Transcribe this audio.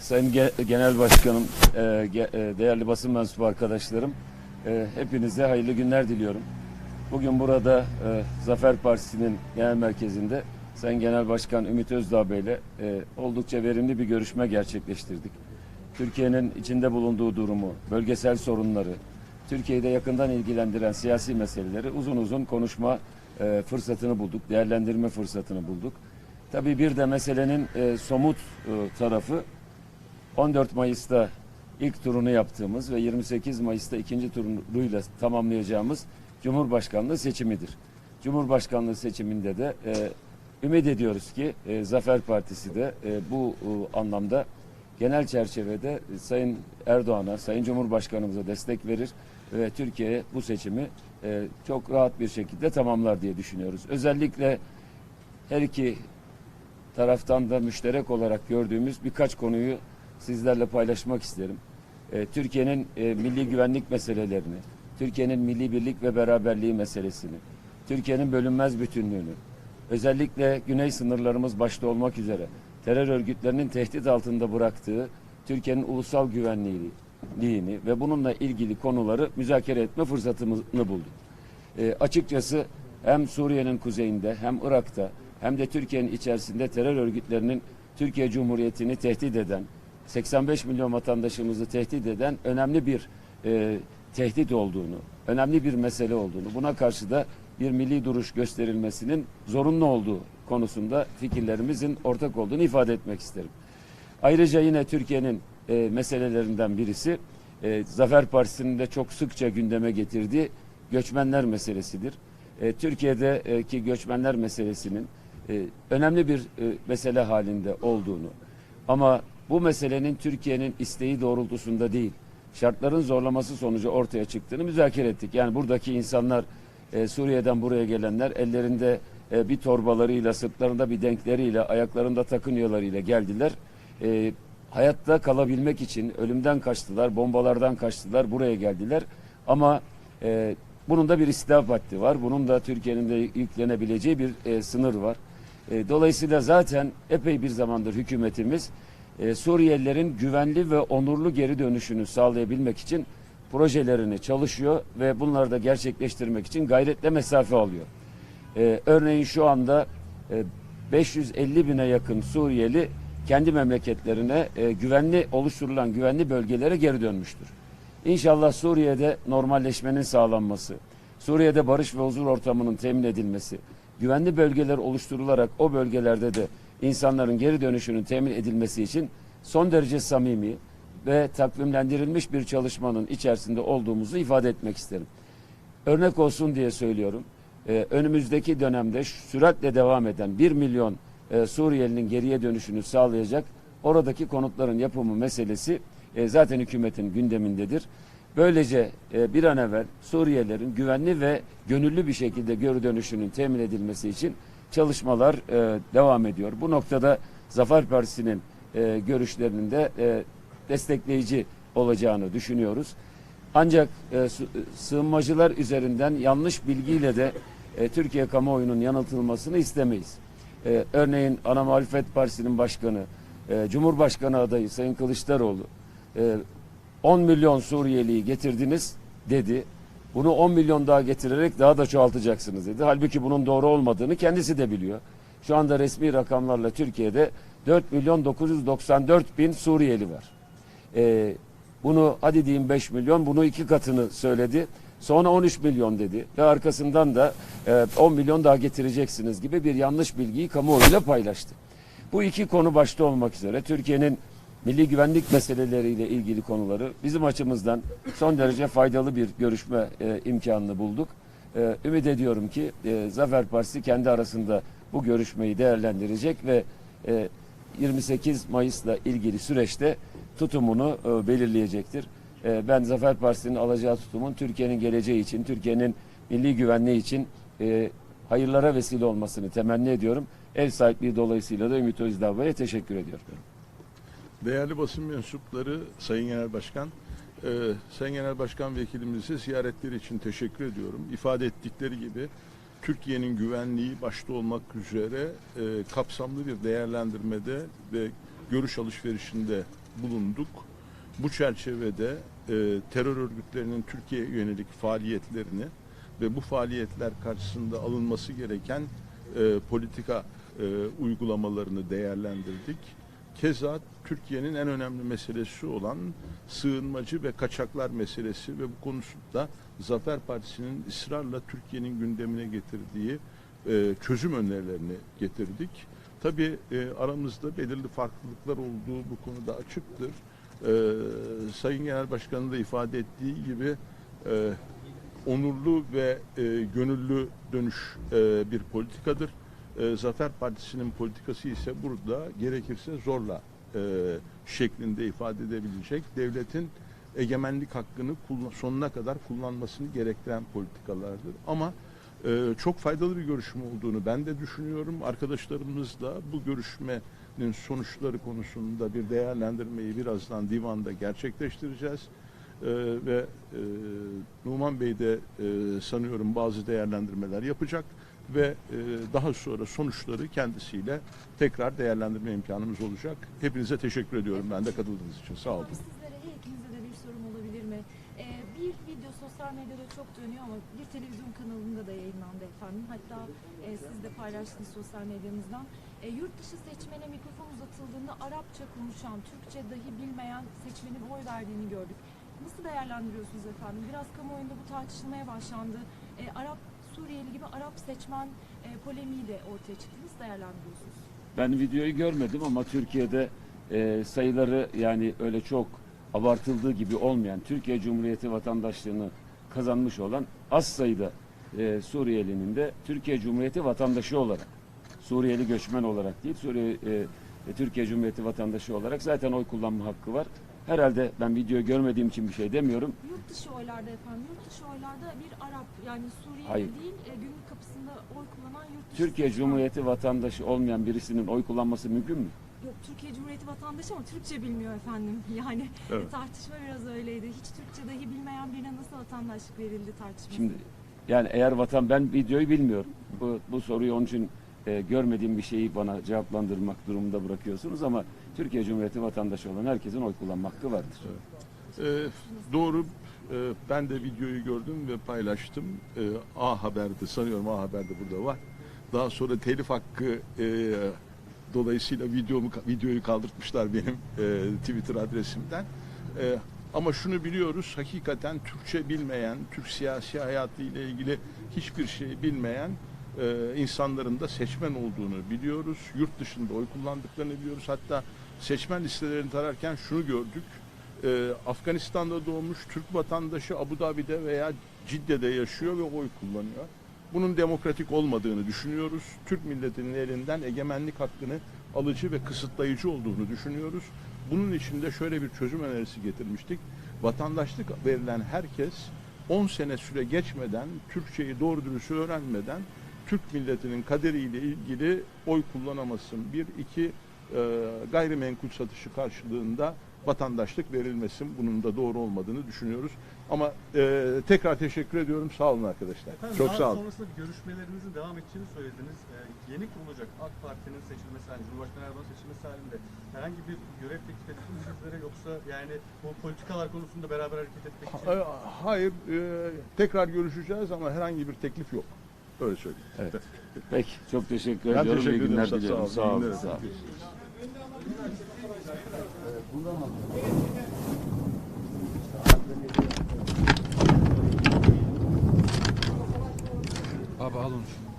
Sayın Ge- Genel Başkanım, e, e, değerli basın mensubu arkadaşlarım, e, hepinize hayırlı günler diliyorum. Bugün burada Zafer Partisi'nin genel merkezinde Sayın Genel Başkan Ümit Özdağ Bey ile e, oldukça verimli bir görüşme gerçekleştirdik. Türkiye'nin içinde bulunduğu durumu, bölgesel sorunları, Türkiye'de yakından ilgilendiren siyasi meseleleri uzun uzun konuşma fırsatını bulduk, değerlendirme fırsatını bulduk. Tabii bir de meselenin somut tarafı 14 Mayıs'ta ilk turunu yaptığımız ve 28 Mayıs'ta ikinci turuyla tamamlayacağımız Cumhurbaşkanlığı seçimidir. Cumhurbaşkanlığı seçiminde de e, ümit ediyoruz ki e, Zafer Partisi de e, bu e, anlamda genel çerçevede e, Sayın Erdoğan'a, Sayın Cumhurbaşkanımıza destek verir ve Türkiye bu seçimi e, çok rahat bir şekilde tamamlar diye düşünüyoruz. Özellikle her iki taraftan da müşterek olarak gördüğümüz birkaç konuyu sizlerle paylaşmak isterim. Ee, Türkiye'nin e, milli güvenlik meselelerini, Türkiye'nin milli birlik ve beraberliği meselesini, Türkiye'nin bölünmez bütünlüğünü, özellikle güney sınırlarımız başta olmak üzere terör örgütlerinin tehdit altında bıraktığı Türkiye'nin ulusal güvenliğini ve bununla ilgili konuları müzakere etme fırsatını bulduk. E, açıkçası hem Suriye'nin kuzeyinde hem Irak'ta hem de Türkiye'nin içerisinde terör örgütlerinin Türkiye Cumhuriyeti'ni tehdit eden, 85 milyon vatandaşımızı tehdit eden önemli bir e, tehdit olduğunu, önemli bir mesele olduğunu, buna karşı da bir milli duruş gösterilmesinin zorunlu olduğu konusunda fikirlerimizin ortak olduğunu ifade etmek isterim. Ayrıca yine Türkiye'nin e, meselelerinden birisi e, Zafer Partisi'nin de çok sıkça gündeme getirdiği göçmenler meselesidir. E, Türkiye'deki göçmenler meselesinin e, önemli bir e, mesele halinde olduğunu ama bu meselenin Türkiye'nin isteği doğrultusunda değil, şartların zorlaması sonucu ortaya çıktığını müzakere ettik. Yani buradaki insanlar e, Suriye'den buraya gelenler ellerinde e, bir torbalarıyla, sırtlarında bir denkleriyle, ayaklarında takınyolarıyla geldiler. E, hayatta kalabilmek için ölümden kaçtılar, bombalardan kaçtılar, buraya geldiler. Ama e, bunun da bir istihap haddi var. Bunun da Türkiye'nin de yüklenebileceği bir e, sınır var. E, dolayısıyla zaten epey bir zamandır hükümetimiz e, Suriyelilerin güvenli ve onurlu geri dönüşünü sağlayabilmek için projelerini çalışıyor ve bunları da gerçekleştirmek için gayretle mesafe alıyor. E, örneğin şu anda e, 550 bine yakın Suriyeli kendi memleketlerine e, güvenli oluşturulan güvenli bölgelere geri dönmüştür. İnşallah Suriye'de normalleşmenin sağlanması, Suriye'de barış ve huzur ortamının temin edilmesi, güvenli bölgeler oluşturularak o bölgelerde de insanların geri dönüşünün temin edilmesi için son derece samimi ve takvimlendirilmiş bir çalışmanın içerisinde olduğumuzu ifade etmek isterim. Örnek olsun diye söylüyorum. Ee, önümüzdeki dönemde süratle devam eden 1 milyon e, Suriyelinin geriye dönüşünü sağlayacak oradaki konutların yapımı meselesi e, zaten hükümetin gündemindedir. Böylece e, bir an evvel Suriyelilerin güvenli ve gönüllü bir şekilde geri dönüşünün temin edilmesi için çalışmalar e, devam ediyor. Bu noktada Zafer Partisi'nin e, görüşlerinin de e, destekleyici olacağını düşünüyoruz. Ancak e, sığınmacılar üzerinden yanlış bilgiyle de e, Türkiye kamuoyunun yanıltılmasını istemeyiz. E, örneğin Ana Muhalefet Partisi'nin başkanı, e, Cumhurbaşkanı adayı Sayın Kılıçdaroğlu e, 10 milyon Suriyeliyi getirdiniz dedi. Bunu 10 milyon daha getirerek daha da çoğaltacaksınız dedi. Halbuki bunun doğru olmadığını kendisi de biliyor. Şu anda resmi rakamlarla Türkiye'de 4 milyon 994 bin Suriyeli var. Ee, bunu hadi diyeyim 5 milyon bunu iki katını söyledi. Sonra 13 milyon dedi ve arkasından da e, 10 milyon daha getireceksiniz gibi bir yanlış bilgiyi kamuoyuyla paylaştı. Bu iki konu başta olmak üzere Türkiye'nin milli güvenlik meseleleriyle ilgili konuları bizim açımızdan son derece faydalı bir görüşme e, imkanını bulduk. E, ümit ediyorum ki e, Zafer Partisi kendi arasında bu görüşmeyi değerlendirecek ve e, 28 Mayıs'la ilgili süreçte tutumunu e, belirleyecektir. E, ben Zafer Partisi'nin alacağı tutumun Türkiye'nin geleceği için, Türkiye'nin milli güvenliği için e, hayırlara vesile olmasını temenni ediyorum. Ev sahipliği dolayısıyla da Ümit Özdağ teşekkür ediyorum. Değerli basın mensupları, Sayın Genel Başkan, e, Sayın Genel Başkan Vekilimize ziyaretleri için teşekkür ediyorum. İfade ettikleri gibi Türkiye'nin güvenliği başta olmak üzere e, kapsamlı bir değerlendirmede ve görüş alışverişinde bulunduk. Bu çerçevede e, terör örgütlerinin Türkiye'ye yönelik faaliyetlerini ve bu faaliyetler karşısında alınması gereken e, politika e, uygulamalarını değerlendirdik. Keza Türkiye'nin en önemli meselesi olan sığınmacı ve kaçaklar meselesi ve bu konusunda Zafer Partisi'nin ısrarla Türkiye'nin gündemine getirdiği e, çözüm önerilerini getirdik. Tabii e, aramızda belirli farklılıklar olduğu bu konuda açıktır. E, Sayın Genel Başkan'ın da ifade ettiği gibi e, onurlu ve e, gönüllü dönüş e, bir politikadır. E, Zafer Partisi'nin politikası ise burada gerekirse zorla e, şeklinde ifade edebilecek devletin egemenlik hakkını sonuna kadar kullanmasını gerektiren politikalardır. Ama e, çok faydalı bir görüşme olduğunu ben de düşünüyorum. Arkadaşlarımızla bu görüşmenin sonuçları konusunda bir değerlendirmeyi birazdan divanda gerçekleştireceğiz. Ee, ve e, Numan Bey de e, sanıyorum bazı değerlendirmeler yapacak ve e, daha sonra sonuçları kendisiyle tekrar değerlendirme imkanımız olacak. Hepinize teşekkür ediyorum ben de katıldığınız için. Sağ olun. Sizlere ikinize de bir sorum olabilir mi? Ee, bir video sosyal medyada çok dönüyor ama bir televizyon kanalında da yayınlandı efendim. Hatta e, siz de paylaştınız sosyal medyanızdan. E, yurt dışı seçmene mikrofon uzatıldığında Arapça konuşan, Türkçe dahi bilmeyen seçmenin oy verdiğini gördük. Nasıl değerlendiriyorsunuz efendim? Biraz kamuoyunda bu tartışılmaya başlandı. E, Arap gibi Arap seçmen e, polemiği de ortaya çıktı. Nasıl değerlendiriyorsunuz? Ben videoyu görmedim ama Türkiye'de e, sayıları yani öyle çok abartıldığı gibi olmayan Türkiye Cumhuriyeti vatandaşlığını kazanmış olan az sayıda e, Suriyelinin de Türkiye Cumhuriyeti vatandaşı olarak Suriyeli göçmen olarak değil Suriye e, Türkiye Cumhuriyeti vatandaşı olarak zaten oy kullanma hakkı var. Herhalde ben videoyu görmediğim için bir şey demiyorum. Yurt dışı oylarda efendim, yurt dışı oylarda bir Arap yani Suriyeli Hayır. değil, e, gümrük kapısında oy kullanan yurt dışı Türkiye. Cumhuriyeti vatandaşı olmayan birisinin oy kullanması mümkün mü? Yok Türkiye Cumhuriyeti vatandaşı ama Türkçe bilmiyor efendim. Yani Evet. tartışma biraz öyleydi. Hiç Türkçe dahi bilmeyen birine nasıl vatandaşlık verildi tartışması. Şimdi yani eğer vatan ben videoyu bilmiyorum. Bu, bu soruyu onun için e, görmediğim bir şeyi bana cevaplandırmak durumunda bırakıyorsunuz ama Türkiye Cumhuriyeti vatandaşı olan herkesin oy kullanma hakkı vardır. Ee, doğru. Ee, ben de videoyu gördüm ve paylaştım. Ee, A Haber'de sanıyorum A Haber'de burada var. Daha sonra telif hakkı e, dolayısıyla videomu videoyu kaldırtmışlar benim e, Twitter adresimden. E, ama şunu biliyoruz, hakikaten Türkçe bilmeyen, Türk siyasi hayatı ile ilgili hiçbir şey bilmeyen e, insanların da seçmen olduğunu biliyoruz. Yurt dışında oy kullandıklarını biliyoruz. Hatta seçmen listelerini tararken şunu gördük. E, Afganistan'da doğmuş Türk vatandaşı Abu Dhabi'de veya Cidde'de yaşıyor ve oy kullanıyor. Bunun demokratik olmadığını düşünüyoruz. Türk milletinin elinden egemenlik hakkını alıcı ve kısıtlayıcı olduğunu düşünüyoruz. Bunun için de şöyle bir çözüm önerisi getirmiştik. Vatandaşlık verilen herkes 10 sene süre geçmeden, Türkçeyi doğru dürüst öğrenmeden Türk milletinin kaderiyle ilgili oy kullanamasın. Bir, iki e, gayrimenkul satışı karşılığında vatandaşlık verilmesin. Bunun da doğru olmadığını düşünüyoruz. Ama e, tekrar teşekkür ediyorum. Sağ olun arkadaşlar. Efendim, Çok sağ olun. Sonrasında görüşmelerinizin devam edeceğini söylediniz. Ee, yeni kurulacak AK Parti'nin seçilmesi halinde, Cumhurbaşkanı Erdoğan seçilmesi halinde herhangi bir görev teklif edildi mi sizlere yoksa yani bu politikalar konusunda beraber hareket etmek için? Ha- Hayır, e, tekrar görüşeceğiz ama herhangi bir teklif yok. Öyle söyleyeyim. Evet. Peki çok teşekkür Ben ediyorum. teşekkür İyi günler ederim. diliyorum. Sağ Sağ olun. olun. İyi günler Sağ olun. Efendim. Abi al onu.